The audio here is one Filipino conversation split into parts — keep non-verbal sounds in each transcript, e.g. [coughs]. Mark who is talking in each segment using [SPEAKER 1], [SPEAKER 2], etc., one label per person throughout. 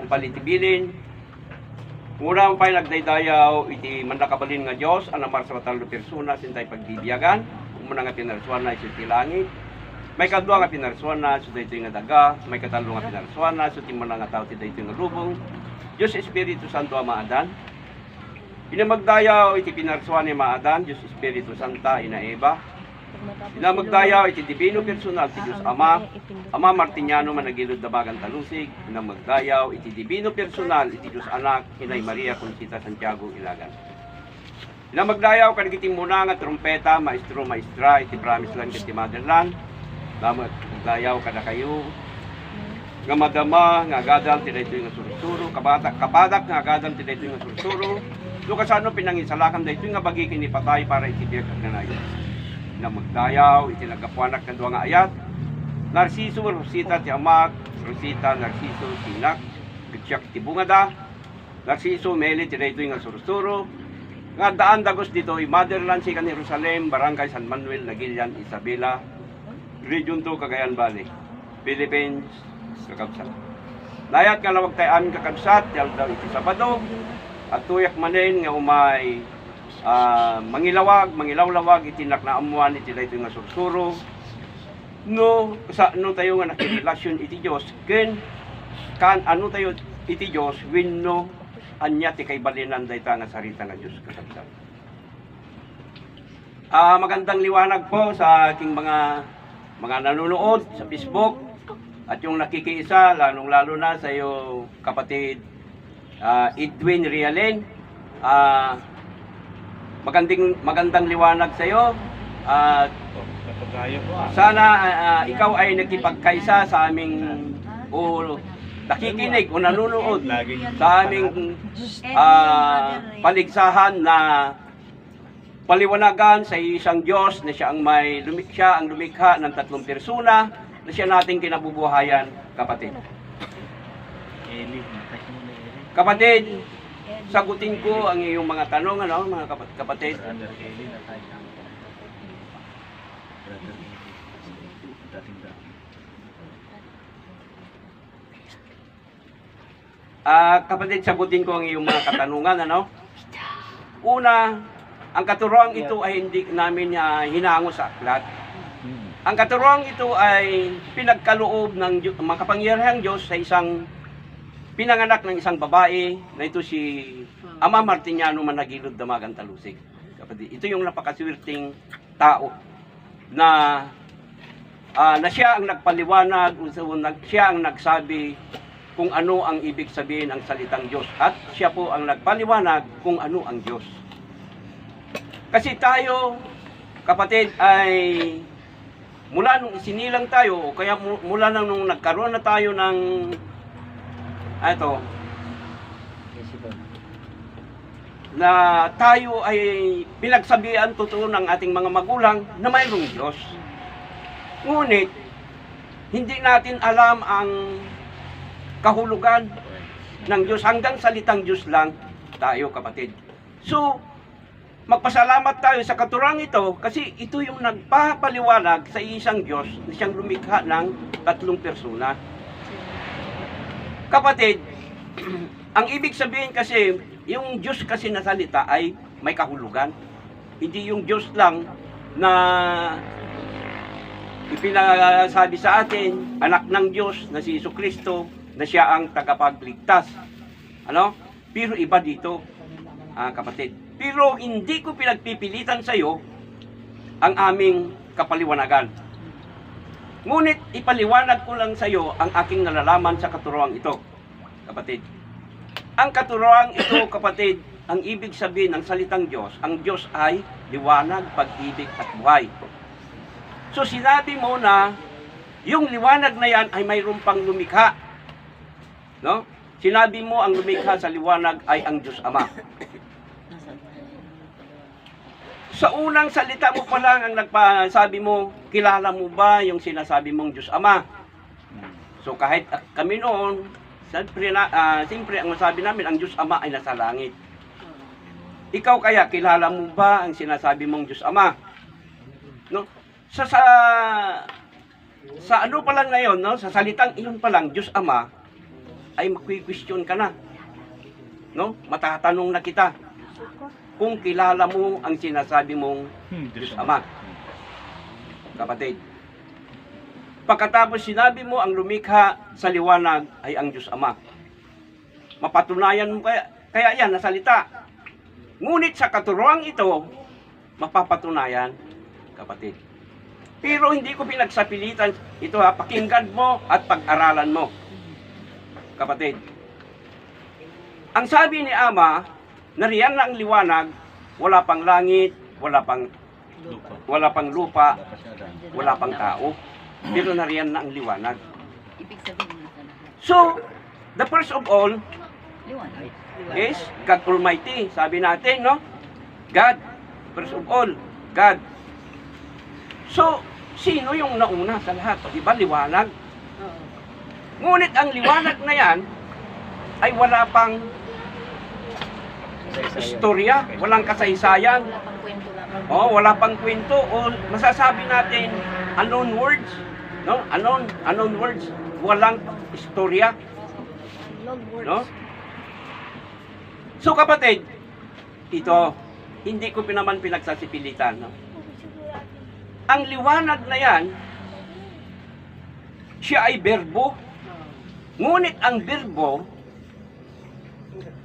[SPEAKER 1] Kung palitibilin, Mura ang pay nagdaydayaw iti mandakabalin nga Dios anamar sa matalo persona sintay pagbibiyagan. Umuna nga pinarsuan na iti langit. May kadua nga pinarsuan na so daytoy nga daga. May katalo nga pinarsuan na so timana nga tao ti daytoy nga lubong. Dios Espiritu Santo ama adan Pinamagdayaw iti pinarsuan ni Maadan, Diyos Espiritu Santa, Ina Eva. Pinamagdayaw iti Divino Personal, ti Diyos Ama, Ama Martiniano managilod dabagan talusig, pinamagdayaw iti Divino Personal, iti Diyos Anak, Inay Maria Conchita Santiago Ilagan. Pinamagdayaw kanigiti muna nga trumpeta, maestro, maestra, iti promise land iti motherland. Namagdayaw kada kayo, nga madama, nga gadal, ti daytoy nga sursuro, kabatak, kabadak, nga gadal, ti daytoy nga sursuro. Do kasano pinangisalakan daytoy nga bagi kini patay para itibiyag ang nanayon. Na magdayaw, itinagapuanak ng duwa ayat. Narciso, Rosita, ti Amak, Rosita, Narciso, Sinak, Gitsyak, ti Bungada, Narciso, Meli, ti daytoy nga sursuro. Nga daan dagos dito, Motherland, Sikan, Jerusalem, Barangay San Manuel, Nagilian, Isabela, Region 2, Cagayan Valley, Philippines, kakabsat. Layat nga lawag tayo kakabsat, yal daw iti Sabado, at tuyak manin nga umay ah, mangilawag, mangilawlawag, itinak na amuan, iti dayto nga sursuro. No, sa ano tayo nga nakirelasyon iti Diyos, ken kan ano tayo iti Diyos, wenno anya ti kay balinan dayta nga sarita nga Diyos kakabsat. Ah, magandang liwanag po sa aking mga mga nanonood sa Facebook at yung nakikiisa, lalong-lalo na sa iyo kapatid ah, Edwin Rialen. Ah, magandang magandang liwanag sa iyo. At sana ah, ah, ikaw ay nakipagkaisa sa aming o nakikinig o nanonood sa aming ah, paligsahan na paliwanagan sa isang Diyos na siya ang may lumik siya ang lumikha ng tatlong persona na siya nating kinabubuhayan, kapatid. Kapatid, sagutin ko ang iyong mga tanong, ano, mga kapat- kapatid. Ah, kapatid, sagutin ko ang iyong mga katanungan, ano? Una, ang katuroang ito ay hindi namin ah, hinango sa aklat. Ang katuroang ito ay pinagkaloob ng makapangyarihang Diyos sa isang pinanganak ng isang babae na ito si Ama Martiniano Managilod Damagan Talusig. Kapatid, ito yung napakaswerteng tao na ah, na siya ang nagpaliwanag, siya ang nagsabi kung ano ang ibig sabihin ng salitang Diyos at siya po ang nagpaliwanag kung ano ang Diyos. Kasi tayo, kapatid, ay mula nung isinilang tayo, o kaya mu- mula nang nung nagkaroon na tayo ng ito, na tayo ay pinagsabihan totoo ng ating mga magulang na mayroong Diyos. Ngunit, hindi natin alam ang kahulugan ng Diyos. Hanggang salitang Diyos lang tayo, kapatid. So, magpasalamat tayo sa katurang ito kasi ito yung nagpapaliwanag sa isang Diyos na siyang lumikha ng tatlong persona. Kapatid, [clears throat] ang ibig sabihin kasi, yung Diyos kasi na salita ay may kahulugan. Hindi yung Diyos lang na ipinasabi sa atin, anak ng Diyos na si Iso Kristo, na siya ang tagapagligtas. Ano? Pero iba dito, ah, kapatid. Pero hindi ko pinagpipilitan sa iyo ang aming kapaliwanagan. Ngunit ipaliwanag ko lang sa iyo ang aking nalalaman sa katuroang ito, kapatid. Ang katuroang ito, [coughs] kapatid, ang ibig sabihin ng salitang Diyos, ang Diyos ay liwanag, pag-ibig at buhay. So sinabi mo na yung liwanag na yan ay mayroon pang lumikha. No? Sinabi mo ang lumikha sa liwanag ay ang Diyos Ama. Sa unang salita mo pa lang ang nagpasabi mo, kilala mo ba yung sinasabi mong Diyos Ama? So kahit ah, kami noon, siyempre, na, ah, siyempre ang masabi namin, ang Diyos Ama ay nasa langit. Ikaw kaya, kilala mo ba ang sinasabi mong Diyos Ama? No? Sa, sa, sa ano pa lang ngayon, no? sa salitang iyon pa lang, Diyos Ama, ay makwi-question ka na. No? Matatanong na kita kung kilala mo ang sinasabi mong Diyos Ama. Kapatid. Pagkatapos sinabi mo ang lumikha sa liwanag ay ang Diyos Ama. Mapatunayan mo kaya, kaya yan, nasalita. Ngunit sa katuruang ito, mapapatunayan, kapatid. Pero hindi ko pinagsapilitan ito ha, pakinggan mo at pag-aralan mo. Kapatid. Ang sabi ni Ama, nariyan na ang liwanag, wala pang langit, wala pang wala pang lupa, wala pang tao. Pero nariyan na ang liwanag. So, the first of all is God Almighty. Sabi natin, no? God. First of all, God. So, sino yung nauna sa lahat? Di ba, liwanag? Ngunit ang liwanag na yan ay wala pang istorya, walang kasaysayan, oh, wala pang kwento, o masasabi natin unknown words, no? Unknown, unknown words, walang istorya, no? So kapatid, ito, hindi ko naman pinagsasipilitan, no? Ang liwanag na yan, siya ay berbo, ngunit ang berbo,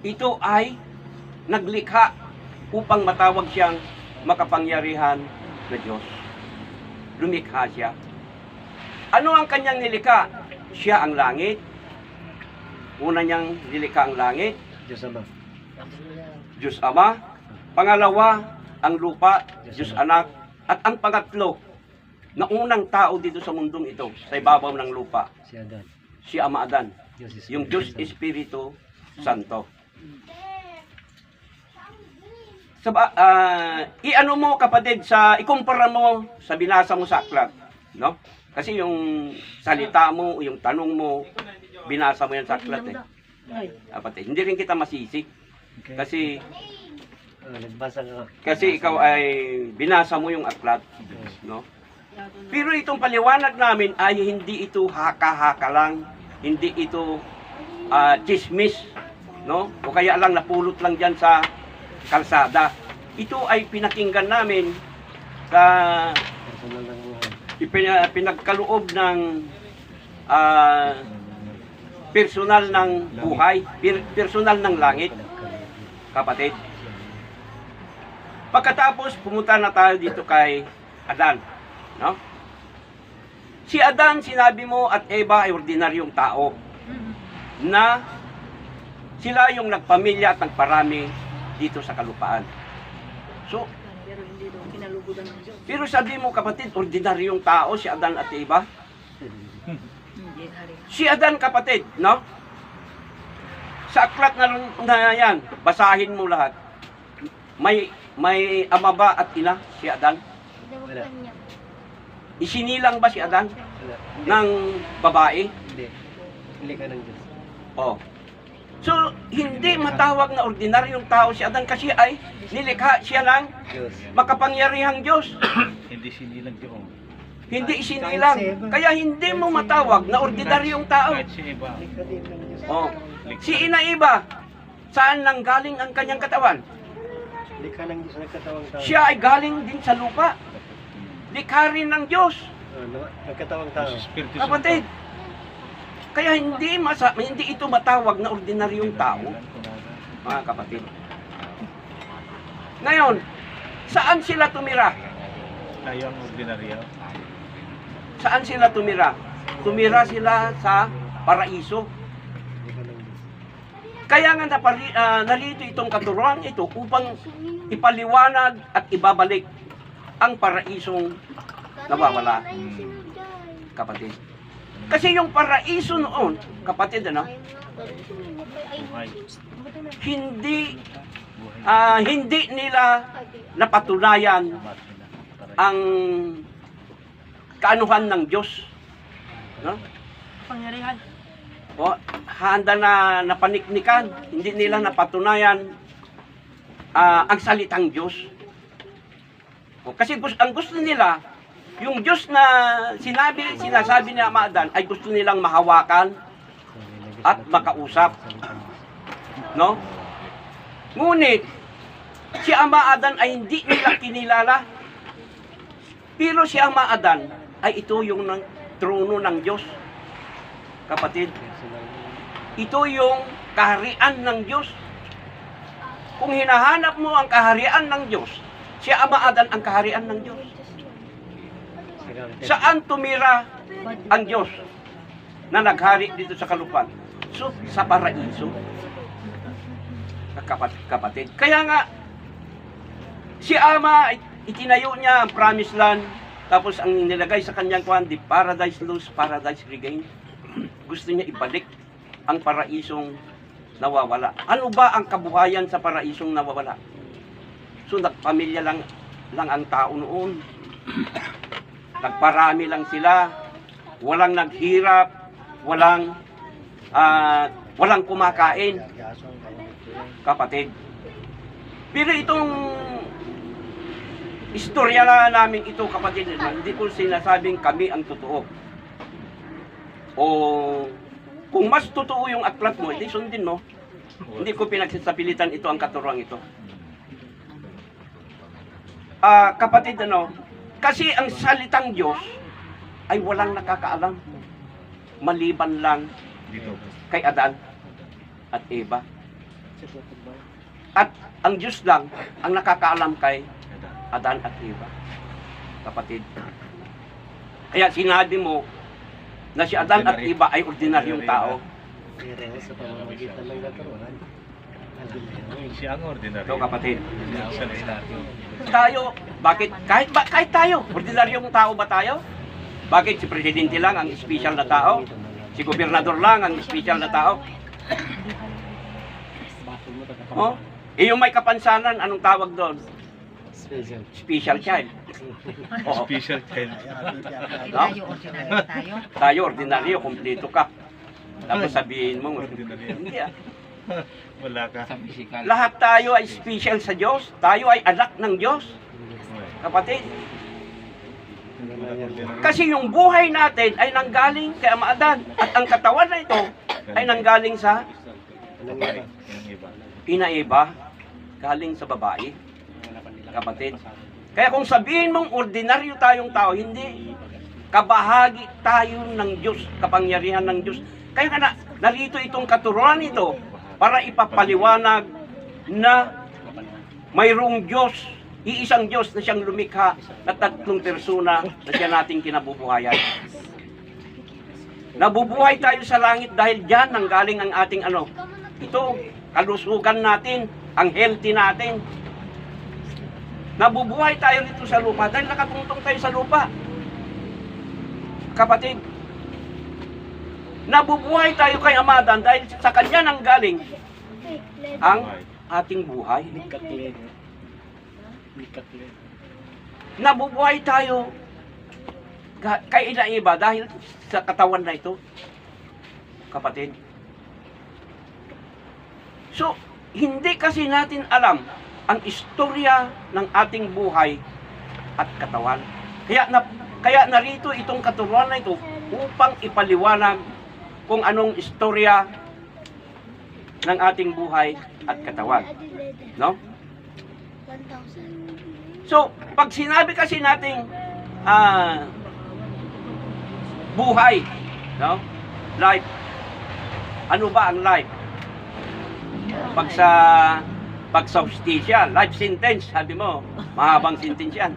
[SPEAKER 1] ito ay naglikha upang matawag siyang makapangyarihan na Diyos. Lumikha siya. Ano ang kanyang nilikha? Siya ang langit. Una niyang nilikha ang langit,
[SPEAKER 2] Diyos Ama.
[SPEAKER 1] Diyos Ama. Pangalawa, ang lupa, Diyos Anak. At ang pangatlo, na unang tao dito sa mundong ito, sa ibabaw ng lupa,
[SPEAKER 2] Si Adan.
[SPEAKER 1] si Ama Adan.
[SPEAKER 2] Diyos
[SPEAKER 1] Yung Diyos Espiritu Santo. Sa ah, i-ano mo kapatid sa ikumpara mo sa binasa mo sa aklat, no? Kasi yung salita mo, yung tanong mo, binasa mo yan sa aklat eh. Kapatid, hindi rin kita masisi kasi
[SPEAKER 2] Ah,
[SPEAKER 1] kasi ikaw ay binasa mo yung aklat, no? Pero itong paliwanag namin ay hindi ito haka-haka lang, hindi ito ah, chismis, no? O kaya lang napulot lang diyan sa kalsada. Ito ay pinakinggan namin sa ipina- pinagkaloob ng ah, personal ng buhay, per- personal ng langit, kapatid. Pagkatapos pumunta na tayo dito kay Adan, no? Si Adan, sinabi mo at Eva ay ordinaryong tao na sila yung nagpamilya at nagparami dito sa kalupaan. So,
[SPEAKER 3] Pero hindi daw kinalugudan ng Diyos.
[SPEAKER 1] pero sabi mo kapatid, ordinaryong tao si Adan at Eva. Si Adan kapatid, no? Sa aklat na, na yan, basahin mo lahat. May may ama ba at ina si Adan?
[SPEAKER 2] Wala.
[SPEAKER 1] Isinilang ba si Adan
[SPEAKER 2] Wala.
[SPEAKER 1] Ng babae?
[SPEAKER 2] Hindi. Hindi ka ng Diyos.
[SPEAKER 1] Oh. So, hindi matawag na ordinaryong tao si Adan kasi ay nilikha siya ng
[SPEAKER 2] Diyos.
[SPEAKER 1] makapangyarihang Diyos. [coughs]
[SPEAKER 4] Hindi sinilang Diyon.
[SPEAKER 1] Hindi isinilang. Kaya hindi mo matawag na ordinaryong tao.
[SPEAKER 2] Diyos.
[SPEAKER 1] Oh. Si Ina Iba, saan nang galing ang kanyang katawan?
[SPEAKER 2] Likha ng Diyos nagkatawang tao.
[SPEAKER 1] Siya ay galing din sa lupa. Likha rin ng Diyos.
[SPEAKER 2] Ah, na- nagkatawang tao.
[SPEAKER 1] Kapatid. Kaya hindi masa, hindi ito matawag na ordinaryong tao, mga kapatid. Ngayon, saan sila tumira?
[SPEAKER 4] Tayo ang ordinaryo.
[SPEAKER 1] Saan sila tumira? Tumira sila sa paraiso. Kaya nga napari, ah, nalito itong katuruan ito upang ipaliwanag at ibabalik ang paraisong nawawala, kapatid. Kasi yung paraiso noon, kapatid, ano, hindi ah, hindi nila napatunayan ang kaanuhan ng Diyos. No?
[SPEAKER 3] Pangyarihan.
[SPEAKER 1] O, handa na napaniknikan, hindi nila napatunayan ah, ang salitang Diyos. O, kasi gus- ang gusto nila, yung Diyos na sinabi, sinasabi ni Amadan ay gusto nilang mahawakan, at makausap. No? Ngunit, si Ama ay hindi nila kinilala. Pero si Ama ay ito yung ng trono ng Diyos. Kapatid, ito yung kaharian ng Diyos. Kung hinahanap mo ang kaharian ng Diyos, si Ama ang kaharian ng Diyos. Saan tumira ang Diyos na naghari dito sa kalupaan? So, sa paraiso. Kapat, kapatid. Kaya nga, si Ama, itinayo niya ang promised land, tapos ang nilagay sa kanyang kwan, the paradise lost, paradise regained. [clears throat] Gusto niya ibalik ang paraisong nawawala. Ano ba ang kabuhayan sa paraisong nawawala? So, nagpamilya lang, lang ang tao noon. [clears throat] Nagparami lang sila. Walang naghirap. Walang, ah, walang kumakain kapatid. Pero itong istorya na namin ito, kapatid, hindi ko sinasabing kami ang totoo. O kung mas totoo yung aklat mo, hindi sundin mo. Hindi ko pinagsasapilitan ito ang katuruan ito. Ah, kapatid, ano, kasi ang salitang Diyos ay walang nakakaalam. Maliban lang
[SPEAKER 4] Dito.
[SPEAKER 1] kay Adan at Eva. At ang Diyos lang ang nakakaalam kay Adan at Eva. Kapatid. Kaya sinabi mo na si Adan at Eva ay ordinaryong tao.
[SPEAKER 2] Pero sa pamamagitan ng katuruan,
[SPEAKER 4] Siya ang ordinary.
[SPEAKER 1] Ito kapatid.
[SPEAKER 4] Siya ang ordinaryo.
[SPEAKER 1] Tayo, bakit? Kahit, ba, kahit tayo, ordinaryong tao ba tayo? Bakit si Presidente lang ang special na tao? Si Gobernador lang ang special na tao? [laughs] Oh? Eh yung may kapansanan, anong tawag doon?
[SPEAKER 2] special.
[SPEAKER 1] Special child. Oo. [laughs]
[SPEAKER 4] Special child.
[SPEAKER 1] No?
[SPEAKER 3] Tayo, ordinary tayo.
[SPEAKER 1] Tayo, ordinaryo, kumpleto ka. Tapos sabihin mo,
[SPEAKER 4] Ordinaryo.
[SPEAKER 1] hindi ah. [laughs]
[SPEAKER 4] Wala ka.
[SPEAKER 1] Lahat tayo ay special sa Diyos. Tayo ay anak ng Diyos. Kapatid. Kasi yung buhay natin ay nanggaling kay Ama Adan. At ang katawan na ito ay nanggaling sa
[SPEAKER 4] Babae. Yung iba.
[SPEAKER 1] ina Eva. Galing sa babae. Kapatid. Kaya kung sabihin mong ordinaryo tayong tao, hindi. Kabahagi tayo ng Diyos, kapangyarihan ng Diyos. Kaya nga na, narito itong katuruan ito para ipapaliwanag na mayroong Diyos, iisang Diyos na siyang lumikha na tatlong persona na siya nating kinabubuhayan. Nabubuhay tayo sa langit dahil diyan nanggaling ang ating ano, ito, kalusugan natin, ang healthy natin. Nabubuhay tayo dito sa lupa dahil nakatungtong tayo sa lupa. Kapatid, nabubuhay tayo kay Amadan dahil sa kanya nang galing ang ating buhay. Nabubuhay tayo kay Iba dahil sa katawan na ito. Kapatid. So, hindi kasi natin alam ang istorya ng ating buhay at katawan. Kaya na, kaya narito itong katuruan na ito upang ipaliwanag kung anong istorya ng ating buhay at katawan. No? So, pag sinabi kasi nating ah, buhay, no? Life. Ano ba ang life? Pag sa pag hustisya, life sentence, sabi mo, mahabang sentence yan.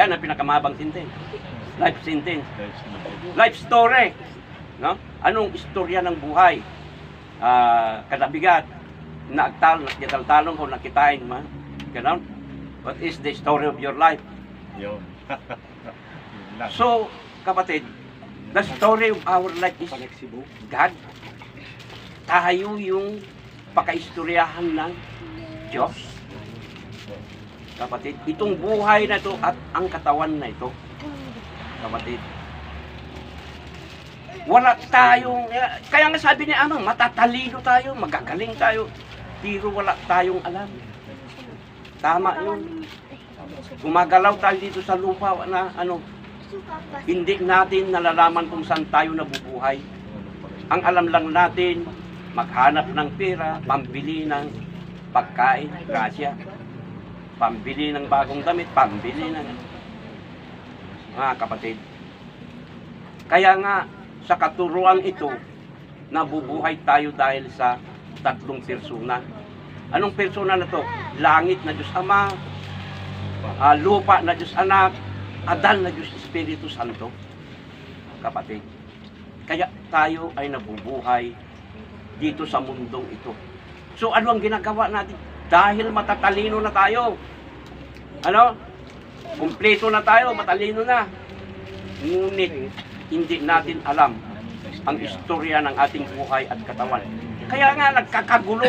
[SPEAKER 1] Yan ang pinakamahabang sentence. Life sentence. Life story. No? Anong istorya ng buhay? Ah, kadabigat, naagtal, nakitaltalong o nakitain man. Ganon. What is the story of your life?
[SPEAKER 4] Yun. [laughs]
[SPEAKER 1] So, kapatid, the story of our life is God. Tayo yung pakaistoryahan ng Diyos. Kapatid, itong buhay na ito at ang katawan na ito, kapatid, wala tayong, eh, kaya nga sabi ni Amang, matatalino tayo, magagaling tayo, pero wala tayong alam. Tama yun. Gumagalaw tayo dito sa lupa na ano, hindi natin nalalaman kung saan tayo nabubuhay. Ang alam lang natin, maghanap ng pera, pambili ng pagkain, grasya. Pambili ng bagong damit, pambili ng... Mga kapatid. Kaya nga, sa katuruan ito, nabubuhay tayo dahil sa tatlong persona. Anong persona na to? Langit na Diyos Ama, ah, lupa na Diyos Anak, adal na Diyos Espiritu Santo. Kapatid. Kaya tayo ay nabubuhay dito sa mundong ito. So ano ang ginagawa natin? Dahil matatalino na tayo. Ano? Kumpleto na tayo, matalino na. Ngunit hindi natin alam ang istorya ng ating buhay at katawan. Kaya nga nagkakagulo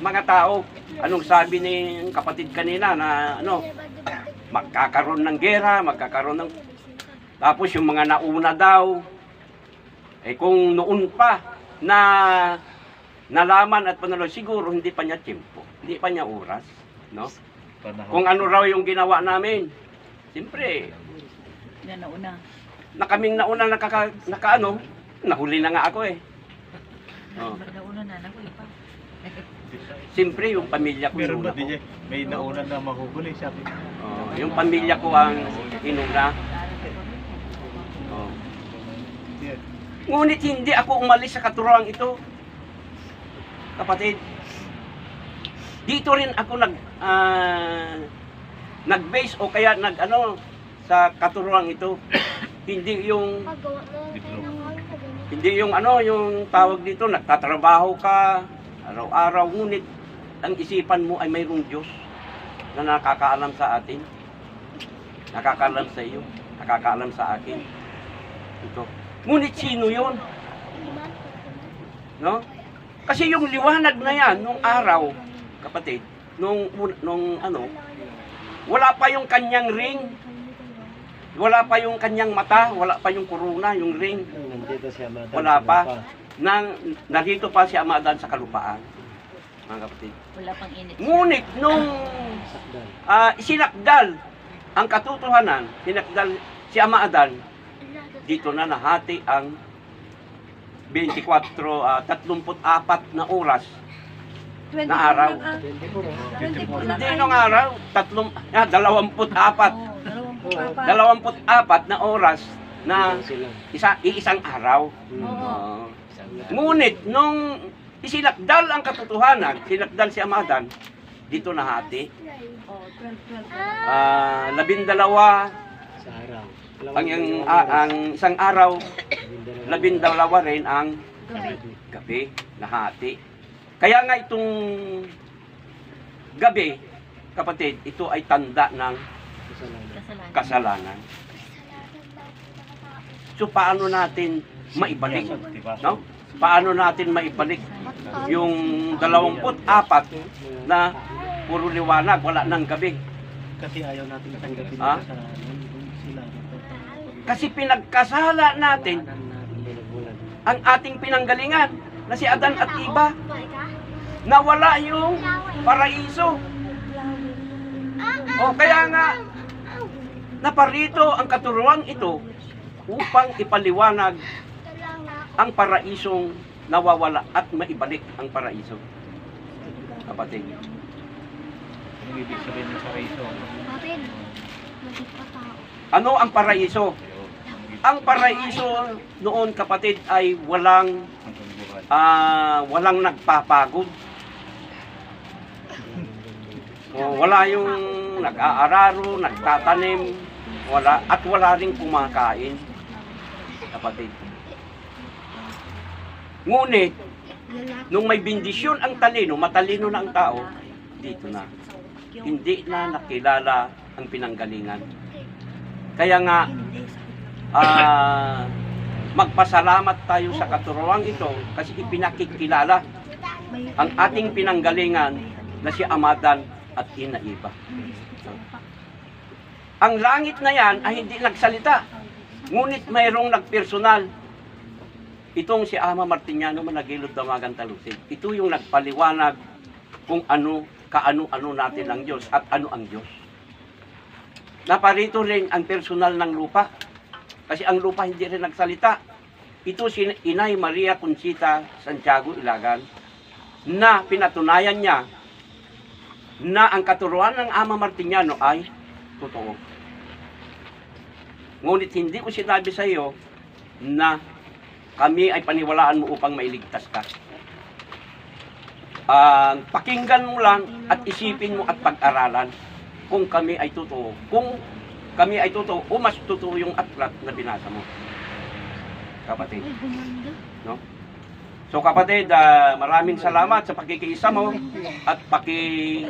[SPEAKER 1] mga tao. Anong sabi ni kapatid kanina na ano, magkakaroon ng gera, magkakaroon ng tapos yung mga nauna daw eh kung noon pa na nalaman at panalo siguro hindi pa niya tiempo, hindi pa niya oras, no? Kung ano raw yung ginawa namin. Siyempre,
[SPEAKER 3] Yan na una.
[SPEAKER 1] Na kaming nauna nakaka, nakaano, nahuli na nga ako eh. Oh.
[SPEAKER 3] Nauna na, nakuli pa. [laughs]
[SPEAKER 1] Siyempre, yung pamilya ko
[SPEAKER 4] Meron
[SPEAKER 1] inuna ko.
[SPEAKER 4] DJ? May nauna na mahuhuli, sabi ko.
[SPEAKER 1] Oh, yung pamilya ko ang inuna. Oh. Ngunit hindi ako umalis sa katuroang ito. Kapatid, dito rin ako nag ah, nag-base o kaya nag ano sa katuroang ito. Hindi yung
[SPEAKER 4] Diploma.
[SPEAKER 1] hindi yung ano yung tawag dito nagtatrabaho ka araw-araw ngunit ang isipan mo ay mayroong Diyos na nakakaalam sa atin. Nakakaalam sa iyo, nakakaalam sa akin. Ito. Ngunit sino 'yon? No? Kasi yung liwanag na yan, nung araw, kapatid, nung, un- nung ano, wala pa yung kanyang ring, wala pa yung kanyang mata, wala pa yung corona, yung ring,
[SPEAKER 2] Nandito siya madam.
[SPEAKER 1] Wala pa. nang narito pa si Amadan sa kalupaan. Mga kapatid.
[SPEAKER 3] Wala pang init.
[SPEAKER 1] Ngunit nung
[SPEAKER 2] Sakdal.
[SPEAKER 1] ah, isinakdal ang katotohanan, sinakdal si Amadan, dito na nahati ang 24, ah, 34 na oras na araw.
[SPEAKER 2] 24 ah.
[SPEAKER 1] Hindi nung araw, tatlong, ah, 24.
[SPEAKER 3] dalawang po
[SPEAKER 1] 24 na oras na
[SPEAKER 2] Sila.
[SPEAKER 1] isa, iisang araw. Oo.
[SPEAKER 2] Lahat.
[SPEAKER 1] Ngunit nung isinakdal ang katotohanan, sinakdal si Amadan, dito nahati.
[SPEAKER 3] Oh, 12, 12.
[SPEAKER 1] Ah, labindalawa
[SPEAKER 2] Sa araw.
[SPEAKER 1] ang, ang, ah, ang isang araw,
[SPEAKER 2] Labindalawa.
[SPEAKER 1] rin ang
[SPEAKER 2] Gabi.
[SPEAKER 1] gabi, nahati. Kaya nga itong gabi, kapatid, ito ay tanda ng
[SPEAKER 2] Kasalanan.
[SPEAKER 3] Kasalanan.
[SPEAKER 1] So paano natin maibalik? No? Paano natin maibalik yung 24 na puro liwanag, wala nang gabi?
[SPEAKER 2] Kasi ayaw natin tanggapin
[SPEAKER 1] Ah? Kasi pinagkasala natin ang ating pinanggalingan na si Adan at Iba nawala yung paraiso. O kaya nga naparito ang katuruan ito upang ipaliwanag ang paraisong nawawala at maibalik ang paraiso. Kapatid.
[SPEAKER 4] Ibig sabihin ng paraiso?
[SPEAKER 1] Ano ang paraiso? Ang paraiso noon kapatid ay walang ah walang nagpapagod. O, wala yung nag-aararo, nagtatanim, wala at wala ring kumakain. Kapatid. Ngunit nung may bendisyon ang talino, matalino na ang tao, dito na. Hindi na nakilala ang pinanggalingan. Kaya nga ah magpasalamat tayo sa katuruan ito kasi ipinakikilala ang ating pinanggalingan na si Amadan at Inaiba. Ang langit na yan ay hindi nagsalita. Ngunit mayroong nagpersonal. Itong si Ama Martiniano Managilod Damagan Talusig. Ito yung nagpaliwanag kung ano, kaano-ano natin ang Diyos at ano ang Diyos. Naparito rin ang personal ng lupa. Kasi ang lupa hindi rin nagsalita. ito si Inay Maria Conchita Santiago Ilagan na pinatunayan niya na ang katuruan ng Ama Martiniano ay totoo. Ngunit hindi ko sinabi sa iyo na kami ay paniwalaan mo upang mailigtas ka. Ah, pakinggan mo lang at isipin mo at pag-aralan kung kami ay totoo. Kung kami ay totoo o mas totoo yung aklat na binasa mo. Kapatid. No? So kapatid, ah, maraming salamat sa pakikiisa mo at paki,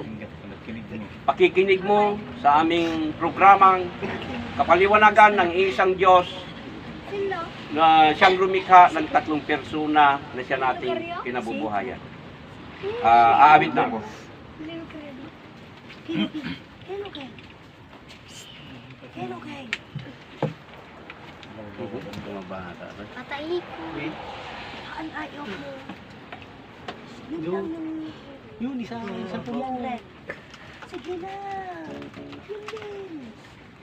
[SPEAKER 1] pakikinig mo sa aming programang kapaliwanagan ng isang Diyos na siyang lumikha ng tatlong persona na siya nating kinabubuhayan. Ah, aawit na ako.
[SPEAKER 5] Sino kayo? Patay ko. Saan ayaw mo? Hmm.
[SPEAKER 2] Yun
[SPEAKER 5] Yung- lang.
[SPEAKER 2] Yun, isa, isang Yung puno.
[SPEAKER 5] Sige na. Yun din.